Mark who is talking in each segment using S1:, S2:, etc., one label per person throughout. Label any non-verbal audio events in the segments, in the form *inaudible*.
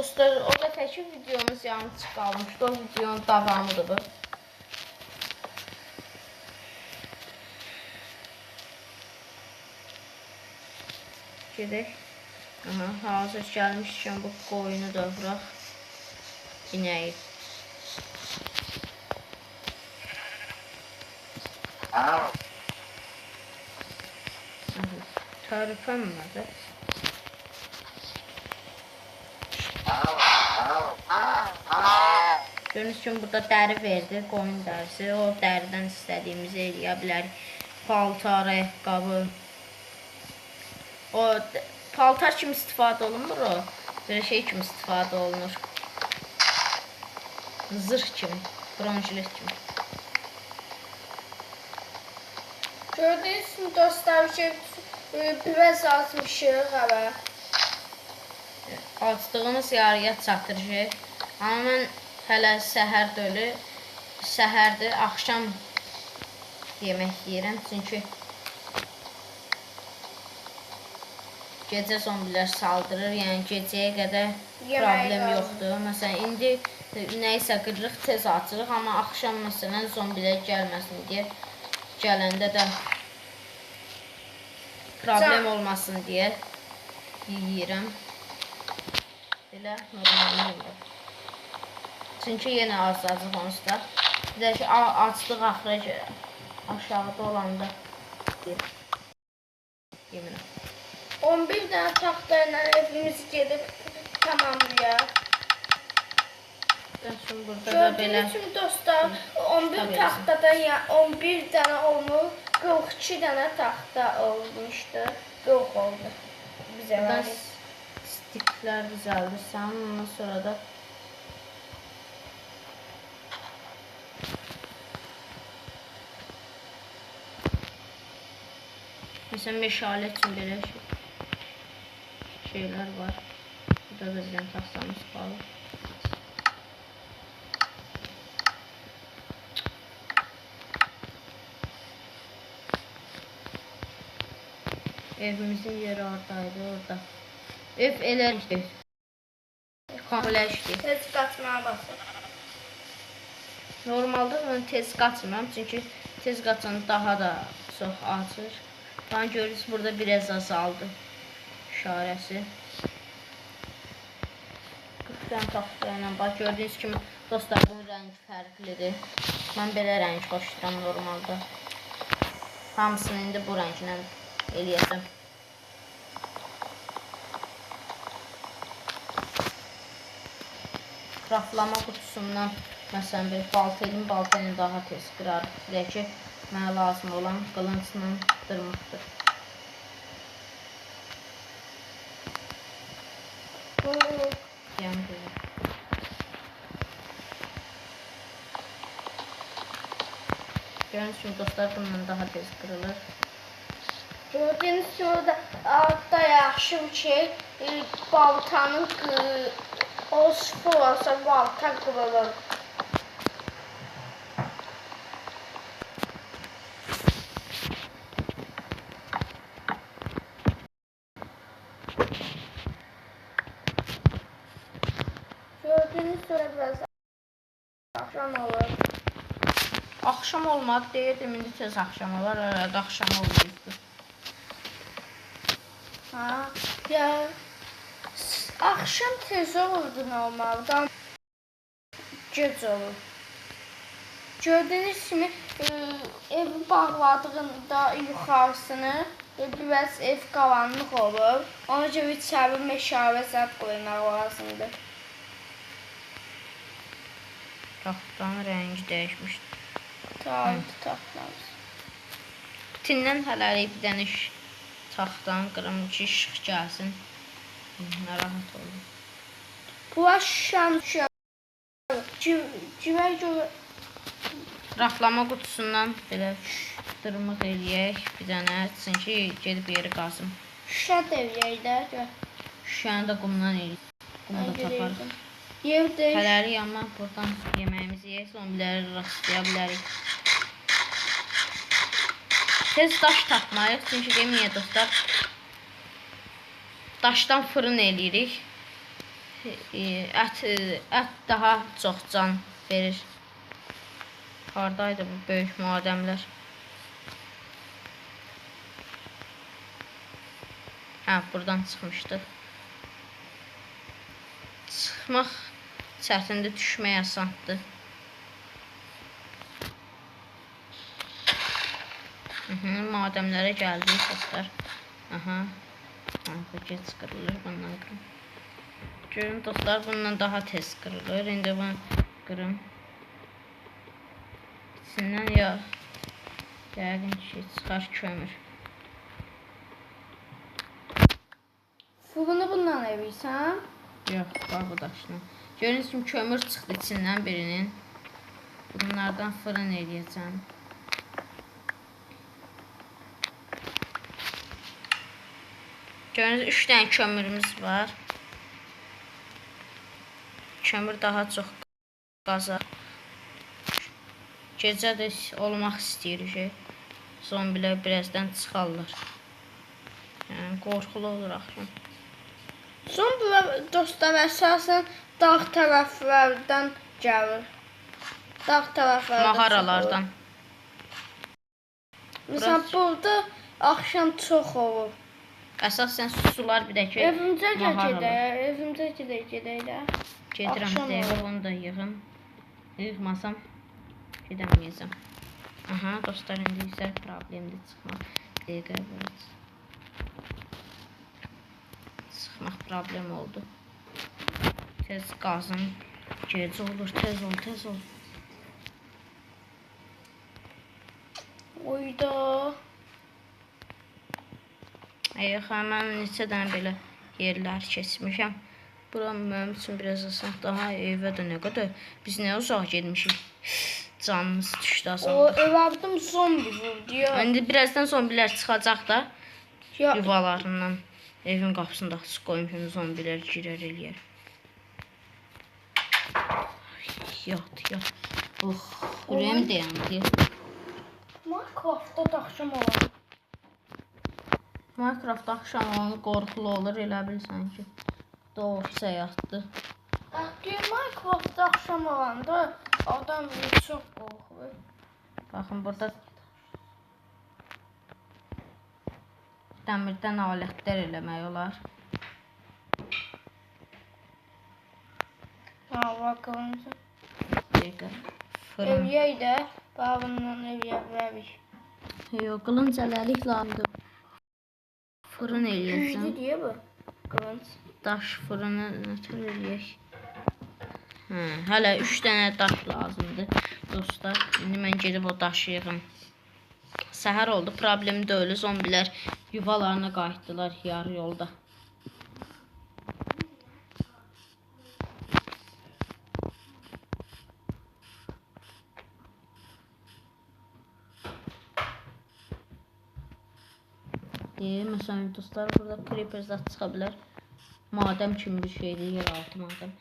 S1: Dostlar, o dəfəki videomuz yanlış qalmışdı. O videonun davamıdır bu. Gedək. Aha, hazır gəlmişkən bu qoyunu da vuraq. İnəyi. Tərpənmədi. Gördüyünüz kimi burada dəri verdi, qoyun dərisi. O dəridən istədiyimizi eləyə bilərik. Paltar, ayaqqabı. O paltar kimi istifadə olunmur o. Belə şey kimi istifadə olunur. Zırh kimi, bronjilet kimi.
S2: Gördüğünüz gibi dostlar biraz atmışıq hələ.
S1: Açdığımız yarıya çatır ki. Amma mən hələ səhər dölü, səhərdir, axşam yemək yeyirəm. Çünki gecə zombilər saldırır. Yəni gecəyə qədər problem yoxdur. Məsələn, indi nəyisə qırırıq, tez açırıq, amma axşam məsələn zombilər gəlməsin deyə gələndə də problem olmasın deyə yeyirəm. Elə normal yeyirəm. Çünki yenə azacıq onsuz da. Bir də ki, a- açdıq axıra ki, aşağıda olanda. Yeminə.
S2: 11 tane taxtayla evimiz gedib tamamlayaq.
S1: Şimdi burada da belə
S2: Gördüğünüz gibi dostlar 11
S1: Tabii.
S2: taxtadan ya 11 tane olmuş 42 tane taxta olmuşdu. 40 oldu. Bizə
S1: buradan
S2: verdi.
S1: stiklər düzəldirsən, ondan sonra da Mesela meşale için belə şey, şeyler var. Burada da bizim taxtamız qalır. Evimizin yeri oradaydı, orada. Ev elə işte. Komplexdir.
S2: Tez qaçmağa basın.
S1: Normalda mən tez qaçmıram çünki tez qaçan daha da çox açır. Ben görürsünüz burada biraz azaldı işarəsi. 40 dənə taxtayla bax gördüyünüz kimi dostlar bunun rəngi fərqlidir. Mən belə rəng xoşlayıram normalda. Hamısını indi bu rənglə eləyəcəm. Raflama qutusundan məsələn bir balta elim balta daha tez. Bir də ki mənə lazım olan qılıncla dırmıqdır. Yəni belə. Gördüyünüz kimi dostlar bununla daha tez qırılır.
S2: Gördüğünüz gibi da altta yaxşı bir şey e, baltanın e, olsa balta kırılır. Gördüğünüz gibi biraz akşam olur.
S1: Axşam olmadı deyirdim, indi tez axşam olar, arada axşam olmayıbdır.
S2: Ha, ya Axşam tez olurdu normalda, amma gec olur. Gördüyünüz kimi e, evi bağladığında yuxarısını biraz ev qalanlıq olur. Ona görə içəri meşavə zəb qoymaq lazımdır.
S1: Taxtanın rəngi dəyişmişdir.
S2: Taxtı taxtamız.
S1: Tindən hələlik bir dənə taxtanın qırmızı işıq gəlsin. Hı, Narahat olun.
S2: Bu şan şu görə
S1: Raflama qutusundan belə dırmıq eləyək bir dənə, çünki gedib yeri qazım.
S2: şüşə devrəydə gör.
S1: Şüşəni də qumdan eləyək. Qumu da taparıq.
S2: Yer değiş.
S1: Hələlik amma buradan yeməyimizi yeyək, zombiləri rastlaya bilərik. Tez daş tapmalıyıq, çünki deməyə dostlar. Daşdan fırın eləyirik. e, ət ət daha çox can verir. Hardaydı bu böyük madəmlər? Hə, buradan çıxmışdıq. Çıxmaq çətindir, düşmək asandır. Hı-hı, madəmlərə gəldik dostlar. Aha. Gec qırılır bundan qırım. Görün dostlar bundan daha tez qırılır. İndi bunu qırım. İçindən ya yəqin ki çıxar kömür.
S2: Fırını bundan evirsən?
S1: Yox, bax bu daşla. Görürsünüz kömür çıxdı içindən birinin. Bunlardan fırın eləyəcəm. Görürsünüz 3 dənə kömürümüz var. Kömür daha çox qaza. Gecə də olmaq istəyirik. ki, Zombilər birazdan çıxarlar. Yəni qorxulu olur axşam.
S2: Bu dostlar əsasən dağ tərəflərdən gəlir. Dağ tərəflərdən.
S1: Mağaralardan.
S2: Məsələn burada axşam çox olur.
S1: Əsasən sular bir də ki,
S2: Evimizə gedək, evimizə gedək, gedək də.
S1: Gedirəm dəqiqə bunu da yığım. Yığmasam gedəməyəcəm. Aha, dostlar indi isə problemdir çıxmaq. Dəqiqə biraz. Çıxmaq problem oldu. Tez qazın. Gecə olur, tez ol, tez ol.
S2: Oyda.
S1: Yox, mən neçə dənə belə yerlər keçmişəm. Bura mənim üçün biraz asan. Daha evə də nə qədər biz nə uzaq getmişik. *sighs* Canımız düşdü
S2: O
S1: asan.
S2: ev aldım zombi vurdu ya.
S1: İndi birazdan zombilər çıxacaq da
S2: Ya
S1: yuvalarından. Evin qapısını da açıq qoymuşam, zombilər girər eləyər. Yat, yat. Oh, ürəyim dayandı.
S2: Minecraftda da axşam olur.
S1: Minecraft axşam onu qorxulu olur, elə bilirsən ki. Doğrusu yatdı.
S2: Axı Minecraftda axşam olanda adam çox qorxur.
S1: Baxın burada dəmirdən alətlər eləmək olar.
S2: Ha, baxın.
S1: Dəqiqə. Fırın.
S2: Eviyək də bağından eviyə bilərik.
S1: Yox, qılınc ələlik lazımdır. Fırın eləyəcəm.
S2: Deyə bu. Qılınc.
S1: Daş fırını nətər eləyək? Hə, hələ 3 dənə daş lazımdır dostlar. İndi mən gedib o daşı yığım. Səhər oldu, problem deyil. Zombilər yuvalarına qayıtdılar yarı yolda. Deyir, məsələn dostlar, burada creeper zat çıxa bilər. Madəm kimi bir şeydir, yeraltı madəm.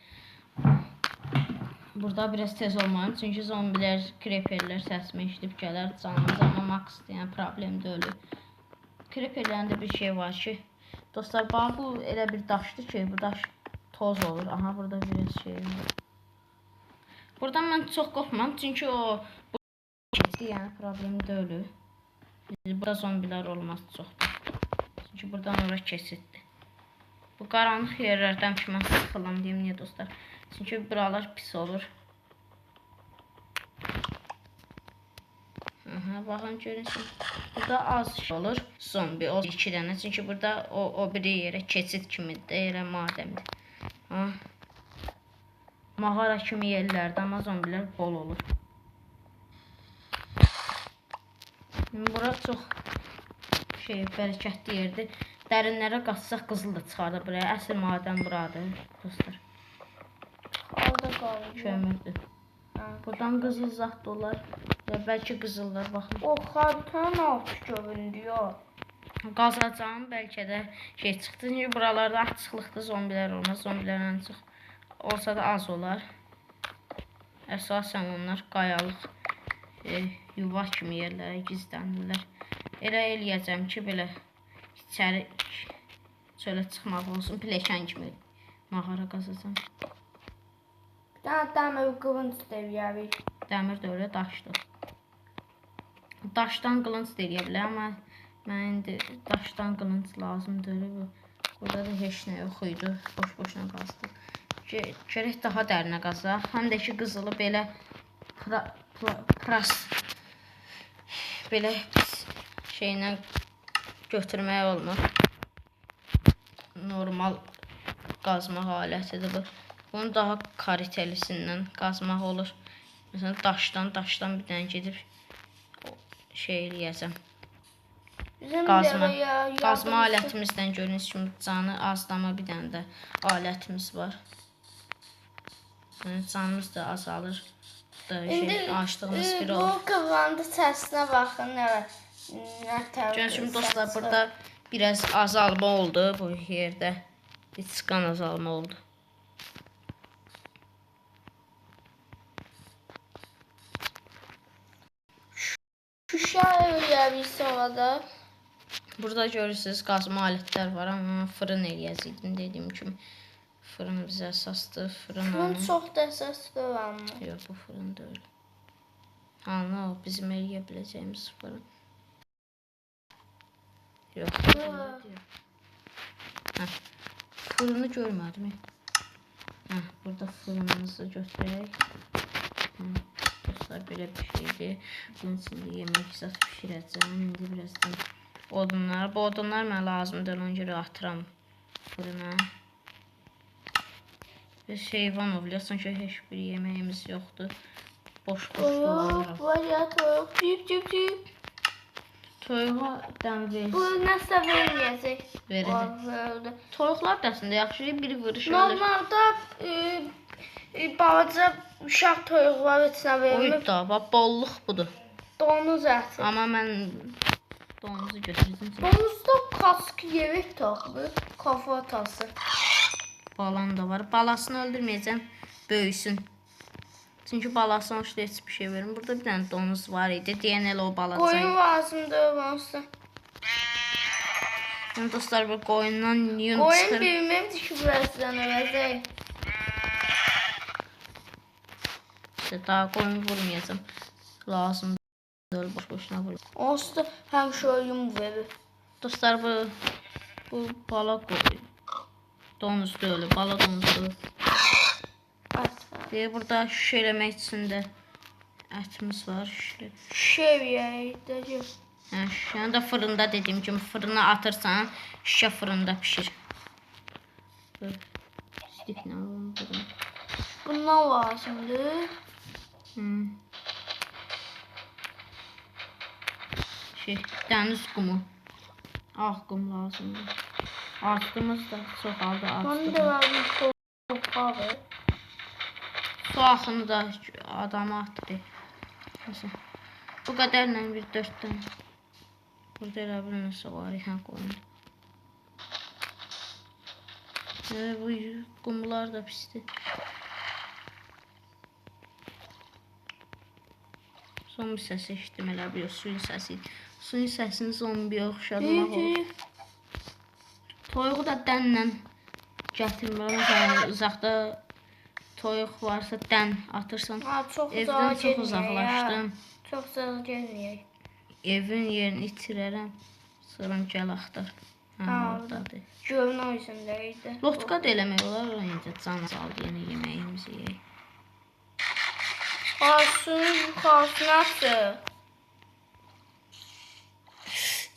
S1: Burada biraz tez olmalıyım çünki zombilər, creeperlər səsimi eşidib gələr canımız amma max yəni problem deyil. Creeperlərində bir şey var ki, dostlar bax bu elə bir daşdır ki, bu daş toz olur. Aha burada biraz şey var. Buradan mən çox qorxmam çünki o bu yəni problem deyil. Burada zombilər olmaz çoxdur. Çünki buradan ora keçiddir. Bu qaranlıq yerlərdən ki mən sıxılam deyim niyə dostlar. Çünki buralar pis olur. Aha, baxın görürsün. Burada az şey olur. Zombi o iki dənə. Çünki burada o o biri yerə keçid kimidir, elə madəmdir. Ha. Mağara kimi yerlərdə amma zombilər bol olur. Bura çox şey bərəkətli yerdir. Dərinlərə qaçsaq qızıl da çıxardı buraya. Əsl madən buradır, dostlar.
S2: Orada qalır.
S1: Kömürdür. Buradan qızıl zat da olar. Ya bəlkə qızıllar baxın.
S2: O xaritanın altı göründü ya.
S1: Qazacağım bəlkə də şey çıxdı. Çünki buralarda açıqlıqda zombilər olmaz. Zombilər ən çox olsa da az olar. Əsasən onlar qayalıq e, yuva kimi yerlərə gizlənirlər. Elə eləyəcəm ki, belə içəri çölə çıxmaq olsun, pilləkən kimi Mağara qazacam.
S2: Bir dənə dəmir qılınc da eləyərik.
S1: Dəmir də öyle daşdır. Daşdan qılınc da eləyə bilər, amma mən indi daşdan qılınc lazım deyil bu. Burada da heç nə yox idi. Boş-boşuna qazdı. Ge- Gərək daha dərinə qazaq. Həm də ki qızılı belə pra, pra, pras belə pis şeylə götürmək olmur. Normal qazmaq alətidir bu. Bunu daha karitelisindən qazmaq olur. Məsələn daşdan, daşdan bir dənə gedib şey eləyəcəm. Qazma. Qazma alətimizdən gördüyünüz kimi canı azlama bir dənə də alətimiz var. Yəni canımız da azalır. Da şey, açdığımız
S2: e,
S1: bir
S2: bu
S1: olur.
S2: qıvranda səsinə baxın, nə
S1: Yəni şimdi dostlar burada biraz azalma oldu bu yerdə. Bir çıxan azalma oldu.
S2: Şuşa eləyərik sonra da.
S1: Burada görürsüz qazma alətlər var, amma fırın eləyəcəkdim dediyim kimi. Fırın bizə əsasdır. Fırın
S2: Bunun
S1: alın.
S2: çox da səs verəmir.
S1: Yox, bu fırın deyil. Ha, no, bizim eləyə biləcəyimiz fırın. Deyil. Hə. Fırını görmədim. Hə, burada fırınımızı götürək. Dostlar belə bir şeydir. Bunun içində yemək zat bişirəcəm. İndi birazdan odunlar. Bu odunlar mənə lazımdır. Ona görə atıram fırına. Biz heyvan ovlayasın ki, heç bir yeməyimiz yoxdur. Boş boş
S2: Toyuq,
S1: dolanırıq.
S2: var ya toyuq. Cip cip cip.
S1: Toyuğa dən
S2: Bu
S1: ver.
S2: nəsə verməyəcək. Verdi.
S1: Toyuqlar da əslində yaxşı biri vurur ölür.
S2: Normalda e, e, balaca uşaq toyuqlar içinə verilir.
S1: Oyub da, bax bolluq budur.
S2: Donuz əti.
S1: Amma mən donuzu götürdüm.
S2: Donuzda kask yeri taxılır. Kafa atası.
S1: Balan da var. Balasını öldürməyəcəm, böyüsün. Çünki balasına hoşda heç bir şey verin. Burada bir dənə donuz var idi. Deyən elə o balaca.
S2: Qoyun lazımdır olmazsa.
S1: Yəni dostlar bu qoyundan yun
S2: Qoyun
S1: çıxır.
S2: bilmirdi ki, birazdan öləcək.
S1: İşte daha qoyun vurmayacağım. Lazım deyil boş boşuna vur.
S2: Onsuz da həmişə oyun verir.
S1: Dostlar bu bu bala qoyun. Donuz deyil, bala donuzu.
S2: At.
S1: Deyə burada şiş eləmək üçün də ətimiz var. Şişlə.
S2: Şeviyəydə.
S1: Hə, şişəni də fırında dediyim kimi fırına atırsan, şişə fırında pişir. Bu stiklə alalım bunu.
S2: Bundan lazımdır.
S1: Hmm. Şey, dəniz qumu. Ağ qum lazımdır. Artımız da çoxaldı
S2: Bunu da lazım torpağı.
S1: Su axını da adama atdı. Məsələn, bu qədərlə bir 4 dənə. Burada elə bir nəsə var, hə qoyun. E, bu qumlar da pisdir. Son bir səs eşitdim elə bir suyun səsi. Suyun səsini zombiyə oxşadmaq olur. Toyuğu da dənlə gətirmirəm. Uzaqda toyuq varsa dən atırsan.
S2: Ha, çox
S1: Evdən çox uzaqlaşdım.
S2: Çox uzağa getməyək.
S1: Evin yerini itirərəm. Sonra gəl axtar. Hə,
S2: Ha,
S1: oradadır.
S2: Gölün o üzündə idi.
S1: Lotka da eləmək olar, o incə can sal yenə yeməyimizi yeyək.
S2: Suyun yuxarısına atır.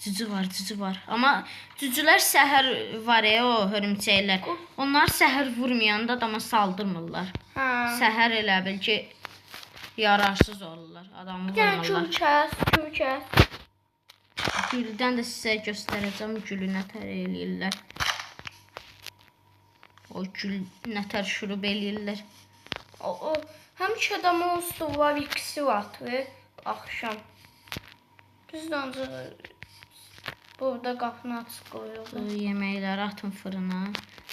S1: Cücü var, cücü var. Amma cücülər səhər var ya o hörümçəklər. Onlar səhər vurmayanda adama saldırmırlar.
S2: Hə.
S1: Səhər elə bil ki yararsız olurlar. Adamı
S2: Gəl
S1: vurmurlar.
S2: kül kəs, kül kəs.
S1: Güldən də sizə göstərəcəm gülü nətər eləyirlər. O gül nətər şurub eləyirlər.
S2: O, o həmişə adamın üstü var, ikisi atır axşam. Biz də ancaq burada qapını qoyuruq.
S1: yeməkləri atın fırına.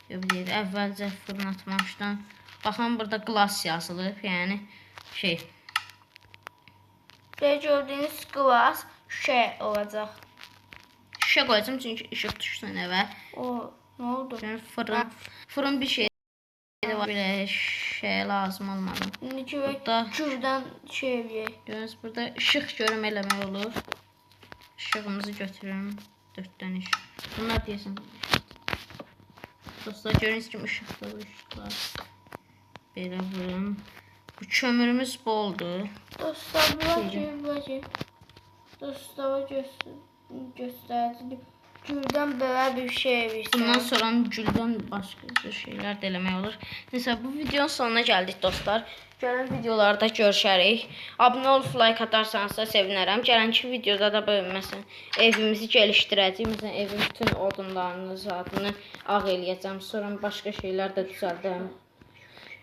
S1: Deyir, əvvəlcə fırına atmışdan. Baxın burada qlas yazılıb, yəni şey.
S2: Belə gördüyünüz qlas şey olacaq.
S1: Şüşə qoyacağam çünki işıq düşsün evə.
S2: O, nə oldu?
S1: Yəni fırın, fırın bir şey. Belə şey lazım olmadı.
S2: İndi görək
S1: Burada
S2: gürdən şey eləyək.
S1: Görüyoruz burada ışık görüm eləmək olur. Işığımızı götürürüm. 4 dənə işıq. Bunlar deyəsən. Dostlar gördüyünüz kimi ışıqda bu ışıqlar. Belə vurun. Bu kömürümüz boldur.
S2: Dostlar
S1: Necə?
S2: gir, bura gir. Dostlara göstər Gürdən belə bir şey eləyirsən.
S1: Bundan sonra güldən başqa bir şeylər də eləmək olur. Nəysə bu videonun sonuna gəldik dostlar. Gələn videolarda görüşərik. Abunə olub like atarsanız da sevinərəm. Gələnki videoda da belə məsələn evimizi gəlişdirəcəyik. Məsələn evin bütün odunlarını, zadını ağ eləyəcəm. Sonra başqa şeylər də düzəldəcəm.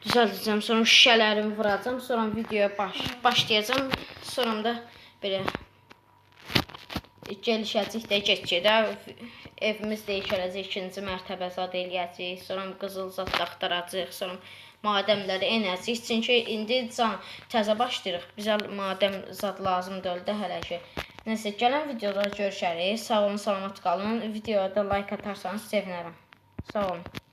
S1: Düzəldəcəm. Sonra şüşələrimi vuracam. Sonra videoya baş başlayacağam. Sonra da belə gəlişəcək də get-gedə evimiz dəyişələcək, ikinci mərtəbə zad eləyəcəyik, sonra qızıl zad axtaracağıq, sonra madəmləri enəcəyik. Çünki indi can təzə başlayırıq. Bizə madəm zad lazım deyil də hələ ki. Nəsə gələn videoda görüşərik. Sağ olun, salamat qalın. Videoya da like atarsanız sevinərəm. Sağ olun.